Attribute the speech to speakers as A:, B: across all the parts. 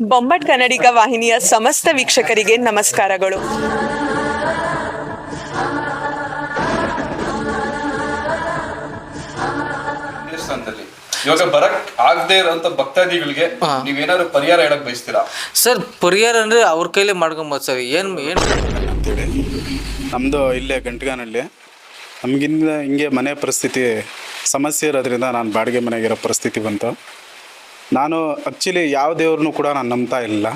A: ಬೊಂಬಟ್ ಕನ್ನಡಿಗ ವಾಹಿನಿಯ ಸಮಸ್ತ ವೀಕ್ಷಕರಿಗೆ ನಮಸ್ಕಾರಗಳು.
B: ದೇವಸ್ಥಾನದಲ್ಲಿ. ಇವಾಗ ಬರಕ್ ಆಗದೆ ಇರೋಂತ ಭಕ್ತಾದಿಗಳಿಗೆ ನೀವೇನಾದ್ರು ಪರಿಹಾರ ಹೇಳಕ್ ಬಯಸ್ತೀರಾ?
C: ಸರ್ ಪರಿಹಾರ ಅಂದ್ರೆ ಅವ್ರ ಕೈಲೇ ಮಾಡ್ಕೊಬೋದು ಸರ್. ಏನು ಏನು?
D: ಅಂತೇಳಿ. ನಮ್ಮದು ಇಲ್ಲೇ ಗಂಟ್ಗಾನಲ್ಲಿ ನಮಗಿಂದ ಹಿಂಗೆ ಮನೆ ಪರಿಸ್ಥಿತಿ ಸಮಸ್ಯೆ ಇರೋದ್ರಿಂದ ನಾನು ಬಾಡಿಗೆ ಮನೆಗಿರೋ ಪರಿಸ್ಥಿತಿ ಬಂತು. ನಾನು ಆ್ಯಕ್ಚುಲಿ ಯಾವ ದೇವ್ರನ್ನೂ ಕೂಡ ನಾನು ನಂಬ್ತಾ ಇಲ್ಲ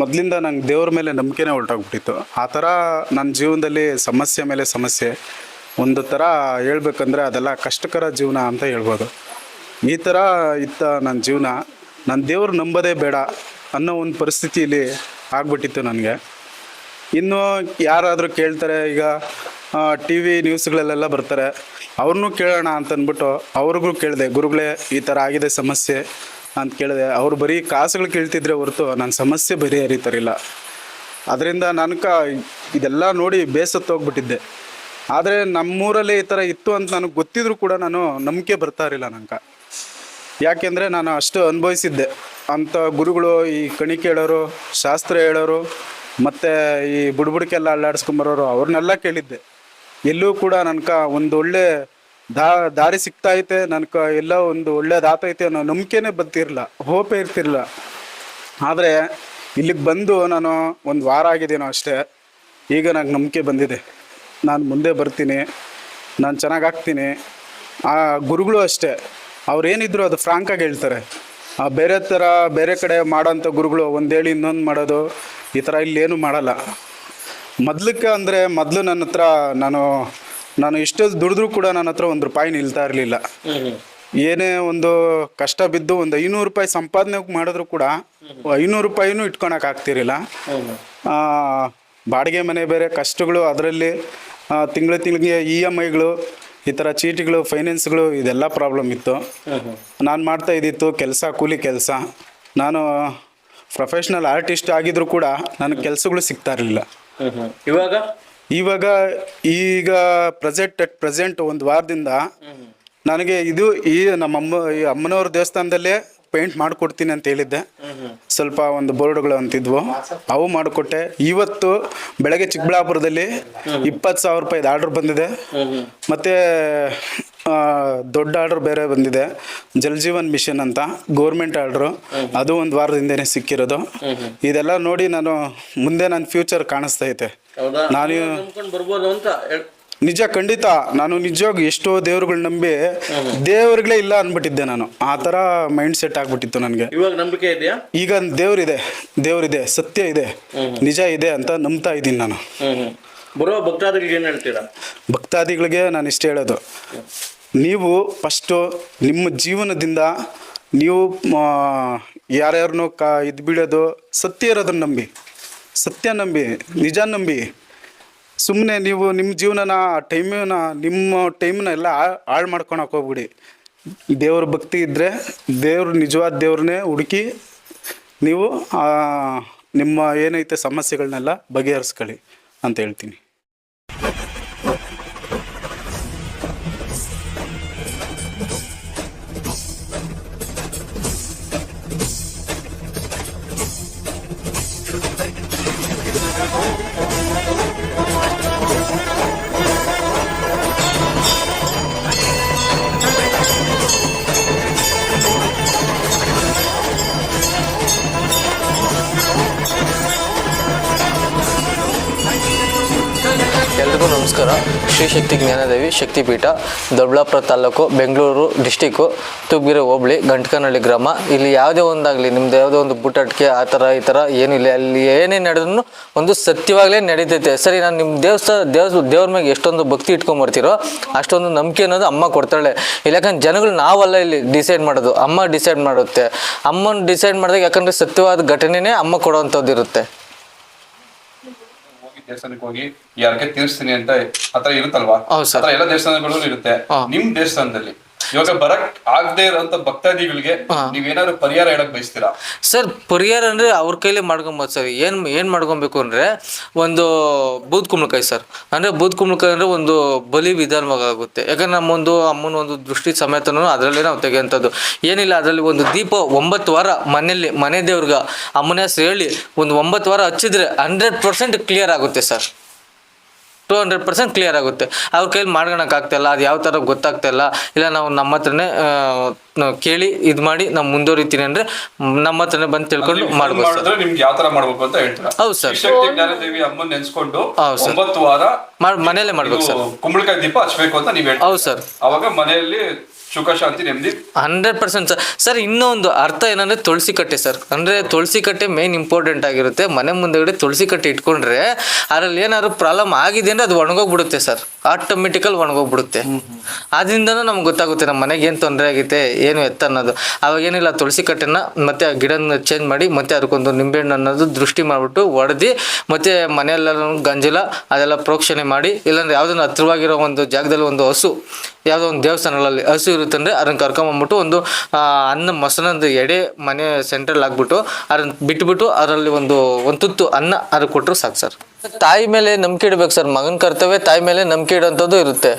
D: ಮೊದಲಿಂದ ನಂಗೆ ದೇವ್ರ ಮೇಲೆ ನಂಬಿಕೆನೇ ಹೊರಟೋಗ್ಬಿಟ್ಟಿತ್ತು ಆ ಥರ ನನ್ನ ಜೀವನದಲ್ಲಿ ಸಮಸ್ಯೆ ಮೇಲೆ ಸಮಸ್ಯೆ. ಒಂದು ಥರ ಹೇಳ್ಬೇಕಂದ್ರೆ ಅದೆಲ್ಲ ಕಷ್ಟಕರ ಜೀವನ ಅಂತ ಹೇಳ್ಬೋದು. ಈ ಥರ ಇತ್ತ ನನ್ನ ಜೀವನ. ನನ್ನ ದೇವ್ರು ನಂಬೋದೇ ಬೇಡ ಅನ್ನೋ ಒಂದು ಪರಿಸ್ಥಿತಿಯಲ್ಲಿ ಆಗ್ಬಿಟ್ಟಿತ್ತು ನನಗೆ. ಇನ್ನು ಯಾರಾದರೂ ಕೇಳ್ತಾರೆ, ಈಗ ಟಿ ವಿ ನ್ಯೂಸ್ಗಳಲ್ಲೆಲ್ಲ ಬರ್ತಾರೆ. ಅವ್ರನ್ನೂ ಕೇಳೋಣ ಅಂತ ಅಂದ್ಬಿಟ್ಟು ಅವ್ರಿಗೂ ಕೇಳಿದೆ, ಗುರುಗಳೇ, ಈ ಥರ ಆಗಿದೆ ಸಮಸ್ಯೆ ಅಂತ ಕೇಳಿದೆ. ಅವ್ರು ಬರೀ ಕಾಸುಗಳು ಕೇಳ್ತಿದ್ರೆ ಹೊರತು ನನ್ನ ಸಮಸ್ಯೆ ಬಗೆಹರಿತಾರಿಲ್ಲ ಅದರಿಂದ ನನಗೆ ಇದೆಲ್ಲ ನೋಡಿ ಬೇಸತ್ತು ಹೋಗ್ಬಿಟ್ಟಿದ್ದೆ. ಆದರೆ ನಮ್ಮೂರಲ್ಲೇ ಈ ಥರ ಇತ್ತು ಅಂತ ನನಗೆ ಗೊತ್ತಿದ್ರು ಕೂಡ ನಾನು ನಂಬಿಕೆ ಬರ್ತಾ ಇರಲಿಲ್ಲ ನನಗೆ ಯಾಕೆಂದರೆ ನಾನು ಅಷ್ಟು ಅನುಭವಿಸಿದ್ದೆ. ಅಂಥ ಗುರುಗಳು, ಈ ಕಣಿ ಕೇಳೋರು, ಶಾಸ್ತ್ರ ಹೇಳೋರು, ಮತ್ತು ಈ ಬುಡ್ಬುಡ್ಕೆಲ್ಲ ಅಲ್ಲಾಡಿಸ್ಕೊಂಬರೋರು ಅವ್ರನ್ನೆಲ್ಲ ಕೇಳಿದ್ದೆ. ಎಲ್ಲೂ ಕೂಡ ನನ್ಕ ಒಂದು ಒಳ್ಳೆ ದಾ, ದಾರಿ ಸಿಗ್ತಾ ಐತೆ, ನನ್ಕ ಎಲ್ಲ ಒಂದು ಒಳ್ಳೇದಾತೈತೆ ಅನ್ನೋ ನಂಬಿಕೆನೇ ಬರ್ತಿರಲಿಲ್ಲ ಹೋಪೇ ಇರ್ತಿರಲಿಲ್ಲ ಆದರೆ ಇಲ್ಲಿಗೆ ಬಂದು ನಾನು ಒಂದು ವಾರ ಆಗಿದ್ದೇನೋ ಅಷ್ಟೇ, ಈಗ ನನಗೆ ನಂಬಿಕೆ ಬಂದಿದೆ. ನಾನು ಮುಂದೆ ಬರ್ತೀನಿ, ನಾನು ಚೆನ್ನಾಗಿ ಆಗ್ತೀನಿ. ಆ ಗುರುಗಳು ಅಷ್ಟೇ, ಅವ್ರು ಏನಿದ್ರು ಅದು ಫ್ರಾಂಕಾಗಿ ಹೇಳ್ತಾರೆ. ಆ ಬೇರೆ ಥರ ಬೇರೆ ಕಡೆ ಮಾಡೋಂಥ ಗುರುಗಳು ಒಂದು ಹೇಳಿ ಇನ್ನೊಂದು ಮಾಡೋದು, ಈ ಥರ ಏನು ಮಾಡಲ್ಲ. ಮೊದ್ಲಕ್ಕೆ ಅಂದರೆ ಮೊದಲು ನನ್ನ ಹತ್ರ ನಾನು ನಾನು ಇಷ್ಟು ದುಡಿದ್ರು ಕೂಡ ನನ್ನ ಹತ್ರ ಒಂದು ರೂಪಾಯಿ ನಿಲ್ತಾ ಇರಲಿಲ್ಲ. ಏನೇ ಒಂದು ಕಷ್ಟ ಬಿದ್ದು ಒಂದು ಐನೂರು ರೂಪಾಯಿ ಸಂಪಾದನೆ ಮಾಡಿದ್ರು ಕೂಡ ಐನೂರು ರೂಪಾಯಿನೂ ಇಟ್ಕೊಳಕ್ ಆಗ್ತಿರಲಿಲ್ಲ. ಬಾಡಿಗೆ ಮನೆ ಬೇರೆ ಕಷ್ಟಗಳು ಅದರಲ್ಲಿ ತಿಂಗಳು ತಿಂಗಳಿಗೆ ಇ ಎಂ ಐಗಳು, ಈ ಥರ ಚೀಟಿಗಳು, ಫೈನಾನ್ಸ್ಗಳು ಇದೆಲ್ಲ ಪ್ರಾಬ್ಲಮ್ ಇತ್ತು. ನಾನು ಮಾಡ್ತಾ ಇದ್ದಿತ್ತು ಕೆಲಸ, ಕೂಲಿ ಕೆಲಸ. ನಾನು ಪ್ರೊಫೆಷ್ನಲ್ ಆರ್ಟಿಸ್ಟ್ ಆಗಿದ್ರು ಕೂಡ ನನಗೆ ಕೆಲಸಗಳು ಸಿಗ್ತಾ ಇರಲಿಲ್ಲ.
C: ಇವಾಗ?
D: ಇವಾಗ ಈಗ ಪ್ರೆಸೆಂಟ್ ಅಟ್ ಪ್ರೆಸೆಂಟ್ ಒಂದು ವಾರದಿಂದ ನನಗೆ ಇದು ಈ ನಮ್ಮ ಅಮ್ಮ ಈ ಅಮ್ಮನವ್ರ ದೇವಸ್ಥಾನದಲ್ಲೇ ಪೇಂಟ್ ಮಾಡಿಕೊಡ್ತೀನಿ ಅಂತ ಹೇಳಿದ್ದೆ. ಸ್ವಲ್ಪ ಒಂದು ಬೋರ್ಡ್ಗಳು ಅಂತಿದ್ವು. ಅವು ಮಾಡಿಕೊಟ್ಟೆ. ಇವತ್ತು ಬೆಳಗ್ಗೆ ಚಿಕ್ಕಬಳ್ಳಾಪುರದಲ್ಲಿ ಇಪ್ಪತ್ತು ಸಾವಿರ ರೂಪಾಯಿದು ಆರ್ಡ್ರ್ ಬಂದಿದೆ. ಮತ್ತು ದೊಡ್ಡ ಆರ್ಡ್ರ್ ಬೇರೆ ಬಂದಿದೆ. ಜಲ್ ಜೀವನ್ ಮಿಷನ್ ಅಂತ ಗೋರ್ಮೆಂಟ್ ಆರ್ಡ್ರು. ಅದು ಒಂದು ವಾರದಿಂದನೇ ಸಿಕ್ಕಿರೋದು. ಇದೆಲ್ಲ ನೋಡಿ ನಾನು ಮುಂದೆ ನನ್ನ ಫ್ಯೂಚರ್ ಕಾಣಿಸ್ತಾ ಐತೆ ನಾನು ನಿಜ ಖಂಡಿತ. ನಾನು ನಿಜವಾಗಿ ಎಷ್ಟೋ ದೇವ್ರುಗಳು ನಂಬಿ ದೇವ್ರುಗಳೇ ಇಲ್ಲ ಅನ್ಬಿಟ್ಟಿದ್ದೆ ನಾನು. ಆ ಥರ ಮೈಂಡ್ ಸೆಟ್ ಆಗ್ಬಿಟ್ಟಿತ್ತು ನನಗೆ.
C: ಇವಾಗ ನಂಬಿಕೆ ಇದೆಯಾ?
D: ಈಗ ದೇವ್ರಿದೆ. ದೇವ್ರಿದೆ. ಸತ್ಯ ಇದೆ. ನಿಜ ಇದೆ ಅಂತ ನಂಬ್ತಾ ಇದ್ದೀನಿ ನಾನು.
C: ಬರೋ ಭಕ್ತಾದಿಗಳಿಗೆ ಏನು ಹೇಳ್ತೀರಾ?
D: ಭಕ್ತಾದಿಗಳಿಗೆ ನಾನು ಇಷ್ಟ ಹೇಳೋದು. ನೀವು ಫಸ್ಟು ನಿಮ್ಮ ಜೀವನದಿಂದ ನೀವು ಯಾರ್ಯಾರನ್ನೂ ಕ, ಇದು ಬಿಡೋದು ಸತ್ಯ ಇರೋದನ್ನ ನಂಬಿ. ಸತ್ಯ ನಂಬಿ, ನಿಜ ನಂಬಿ. ಸುಮ್ಮನೆ ನೀವು ನಿಮ್ಮ ಜೀವನನ ಟೈಮನ್ನ ನಿಮ್ಮ ಟೈಮ್ನ ಎಲ್ಲ ಹಾಳು ಮಾಡ್ಕೊಳಕ್ಕೆ ಹೋಗ್ಬಿಡಿ. ದೇವ್ರ ಭಕ್ತಿ ಇದ್ದರೆ ದೇವ್ರ ನಿಜವಾದ ದೇವ್ರನ್ನೇ ಹುಡುಕಿ ನೀವು ನಿಮ್ಮ ಏನೈತೆ ಸಮಸ್ಯೆಗಳನ್ನೆಲ್ಲ ಬಗೆಹರಿಸ್ಕೊಳ್ಳಿ ಅಂತ ಹೇಳ್ತೀನಿ.
C: Thanks. ಶ್ರೀ ಶಕ್ತಿ ಜ್ಞಾನದೇವಿ ಶಕ್ತಿಪೀಠ, ದೊಡ್ಡಬಳ್ಳಾಪುರ ತಾಲೂಕು, ಬೆಂಗಳೂರು ಡಿಸ್ಟಿಕ್ಕು ತುಬ್ಗೆರೆ ಹೋಬಳಿ, ಗಂಟಕನಹಳ್ಳಿ ಗ್ರಾಮ. ಇಲ್ಲಿ ಯಾವುದೇ ಒಂದಾಗಲಿ, ನಿಮ್ದು ಯಾವುದೋ ಒಂದು ಬುಟಾಟಿಕೆ, ಆ ಥರ ಈ ಥರ ಏನಿಲ್ಲ ಅಲ್ಲಿ ಏನೇ ನಡೆದ್ರೂ ಒಂದು ಸತ್ಯವಾಗಲೇ ನಡೀತೈತೆ. ಸರಿ, ನಾನು ನಿಮ್ಮ ದೇವಸ್ಥಾನ ದೇವ್ರ ದೇವ್ರ ಮೇಲೆ ಎಷ್ಟೊಂದು ಭಕ್ತಿ ಇಟ್ಕೊಂಬರ್ತೀರೋ, ಅಷ್ಟೊಂದು ನಂಬಿಕೆ ಅನ್ನೋದು ಅಮ್ಮ ಕೊಡ್ತಾಳೆ. ಇಲ್ಲ, ಯಾಕಂದ್ರೆ ಜನಗಳು ನಾವಲ್ಲ ಇಲ್ಲಿ ಡಿಸೈಡ್ ಮಾಡೋದು. ಅಮ್ಮ ಡಿಸೈಡ್ ಮಾಡುತ್ತೆ. ಅಮ್ಮನ ಡಿಸೈಡ್ ಮಾಡಿದಾಗ ಯಾಕಂದರೆ ಸತ್ಯವಾದ ಘಟನೆನೇ ಅಮ್ಮ ಕೊಡುವಂಥದ್ದು ಇರುತ್ತೆ
B: ದೇವಸ್ಥಾನಕ್ಕೆ ಹೋಗಿ ಯಾರಿಗೆ ತೀರಿಸ್ತೀನಿ ಅಂತ ಆತರ ಇರುತ್ತಲ್ವಾ
C: ಹೌದು sir.
B: ಆತರ ಎಲ್ಲ ದೇವಸ್ಥಾನಗಳು ಇರುತ್ತೆ. ನಿಮ್ ದೇವಸ್ಥಾನದಲ್ಲಿ ಇವಾಗ ಬರಕ್ ಆಗದೆ ಇರೋಂತ ಭಕ್ತಾದಿಗಳಿಗೆ ನೀವೇನಾದ್ರು ಪರಿಹಾರ ಹೇಳಕ್ ಬಯಸ್ತೀರಾ?
C: ಸರ್ ಪರಿಹಾರ ಅಂದ್ರೆ ಅವ್ರ ಕೈಲಿ ಮಾಡ್ಕೊಂಬೋದು ಸರ್. ಏನು ಏನು ಮಾಡ್ಕೊಬೇಕು ಅಂದ್ರೆ ಒಂದು ಬೂದ್ ಕುಂಬಳಕಾಯಿ ಸರ್. ಅಂದ್ರೆ ಬೂದ್ ಕುಂಬಳಕಾಯಿ ಅಂದ್ರೆ ಒಂದು ಬಲಿ ವಿಧಾನವಾಗುತ್ತೆ ಯಾಕಂದ್ರೆ ನಮ್ಮೊಂದು ಅಮ್ಮನ ಒಂದು ದೃಷ್ಟಿ ಸಮೇತನೂ ಅದರಲ್ಲೇ ನಾವು ತೆಗೆಯುವಂಥದ್ದು. ಏನಿಲ್ಲ ಅದರಲ್ಲಿ ಒಂದು ದೀಪ ಒಂಬತ್ತು ವಾರ ಮನೆಯಲ್ಲಿ ಮನೆ ದೇವ್ರಿಗೆ ಅಮ್ಮನ ಹೆಸರು ಹೇಳಿ ಒಂದು ಒಂಬತ್ತು ವಾರ ಹಚ್ಚಿದ್ರೆ ಹಂಡ್ರೆಡ್ ಪರ್ಸೆಂಟ್ ಕ್ಲಿಯರ್ ಆಗುತ್ತೆ sir. Two hundred percent clear ಆಗುತ್ತೆ. ಅವ್ರ ಕೈಲಿ ಮಾಡ್ಕೊಳಕ್ಕಾಗ್ತಾಯಿಲ್ಲ ಅದು ಯಾವ ಥರ ಗೊತ್ತಾಗ್ತಾಯಿಲ್ಲ ಇಲ್ಲ ನಾವು ನಮ್ಮ ಹತ್ರನೇ ಕೇಳಿ ಇದು ಮಾಡಿ ನಾವು ಮುಂದುವರಿತೀನಿ ಅಂದರೆ ನಮ್ಮ ಹತ್ರನೇ ಬಂದು ತಿಳ್ಕೊಂಡು ಮಾಡ್ಬೋದು
B: ನಿಮ್ಗೆ ಯಾವ ತರ ಮಾಡ್ಬೇಕು ಅಂತ ಹೇಳ್ತೀರಾ?
C: ಹೌದು ಸರ್.
B: ಶಕ್ತಿ ಜ್ಞಾನದೇವಿ ಅಮ್ಮನ್ ನೆನ್ಸ್ಕೊಂಡು
C: ಹೌದು ಸರ್.
B: ಒಂಬತ್ತು ವಾರ
C: ಮಾಡಿ ಮನೆಯಲ್ಲೇ ಮಾಡ್ಬೇಕು ಸರ್.
B: ಕುಂಬಳಕಾಯಿ ದೀಪ ಹಚ್ಬೇಕು ಅಂತ ನೀವು
C: ಹೌದು ಸರ್.
B: ಅವಾಗ ಮನೆಯಲ್ಲಿ ಸುಖ ಶಾಂತಿ ನೆಮ್ಮದಿ?
C: Hundred percent sir. ಸರ್ ಇನ್ನೊಂದು ಅರ್ಥ ಏನಂದ್ರೆ ತುಳಸಿ ಕಟ್ಟೆ ಸರ್. ಅಂದ್ರೆ ತುಳಸಿ ಕಟ್ಟೆ ಮೇನ್ ಇಂಪಾರ್ಟೆಂಟ್ ಆಗಿರುತ್ತೆ. ಮನೆ ಮುಂದೆಗಡೆ ತುಳಸಿ ಕಟ್ಟೆ ಇಟ್ಕೊಂಡ್ರೆ ಅದ್ರಲ್ಲಿ ಏನಾದ್ರು ಪ್ರಾಬ್ಲಮ್ ಆಗಿದೆ ಅಂದ್ರೆ ಅದು ಒಣಗೋಗ್ಬಿಡುತ್ತೆ ಸರ್. ಆಟೋಮೆಟಿಕಲ್ ಒಣಗೋಗ್ಬಿಡುತ್ತೆ. ಅದರಿಂದನೂ ನಮ್ಗೆ ಗೊತ್ತಾಗುತ್ತೆ ನಮ್ಮ ಮನೆಗೆ ಏನು ತೊಂದರೆ ಆಗಿದೆ ಏನು ಎತ್ತ ಅನ್ನೋದು. ಅವಾಗ ಏನಿಲ್ಲ ತುಳಸಿ ಕಟ್ಟೆನ ಮತ್ತೆ ಆ ಗಿಡನ ಚೇಂಜ್ ಮಾಡಿ ಮತ್ತೆ ಅದಕ್ಕೊಂದು ನಿಂಬೆಹಣ್ಣು ಅನ್ನೋದು ದೃಷ್ಟಿ ಮಾಡಿಬಿಟ್ಟು ಒಡೆದು ಮತ್ತೆ ಮನೆಯೆಲ್ಲ ಗಂಜಲ ಅದೆಲ್ಲ ಪ್ರೋಕ್ಷಣೆ ಮಾಡಿ ಇಲ್ಲಾಂದ್ರೆ ಯಾವುದೋ ಹತ್ರವಾಗಿರೋ ಒಂದು ಜಾಗದಲ್ಲಿ ಒಂದು ಹಸು ಯಾವುದೋ ಒಂದು ದೇವಸ್ಥಾನಗಳಲ್ಲಿ ಹಸು ಇರುತ್ತೆ ಅಂದರೆ ಅದನ್ನು ಕರ್ಕೊಂಬಂದ್ಬಿಟ್ಟು ಒಂದು ಅನ್ನ ಮೊಸನೊಂದು ಎಡೆ ಮನೆ ಸೆಂಟ್ರಲ್ ಹಾಕ್ಬಿಟ್ಟು ಅದನ್ನು ಬಿಟ್ಬಿಟ್ಟು ಅದರಲ್ಲಿ ಒಂದು ಒಂದು ತುತ್ತು ಅನ್ನ ಅದು ಕೊಟ್ಟರು ಸಾಕು ಸರ್. ತಾಯಿ ಮೇಲೆ ನಂಬಿಕೆ ಇಡ್ಬೇಕು ಸರ್. ಮಗನ ಕರ್ತವ್ಯ ತಾಯಿ ಮೇಲೆ ನಂಬಿಕೆ ಇಡೋಂಥದ್ದು ಇರುತ್ತೆ.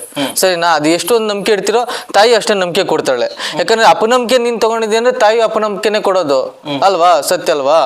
C: ಸರಿ, ನಾ ಅದು ಎಷ್ಟೊಂದು ನಂಬಿಕೆ ಇಡ್ತಿರೋ ತಾಯಿ ಅಷ್ಟೇ ನಂಬಿಕೆ ಕೊಡ್ತಾಳೆ. ಯಾಕಂದ್ರೆ ಅಪನಂಬಿಕೆ ನೀನ್ ತಗೊಂಡಿದ್ದೆ ಅಂದ್ರೆ ತಾಯಿ ಅಪನಂಬಿಕೆನೆ ಕೊಡೋದು. ಅಲ್ವಾ? ಸತ್ಯ ಅಲ್ವಾ?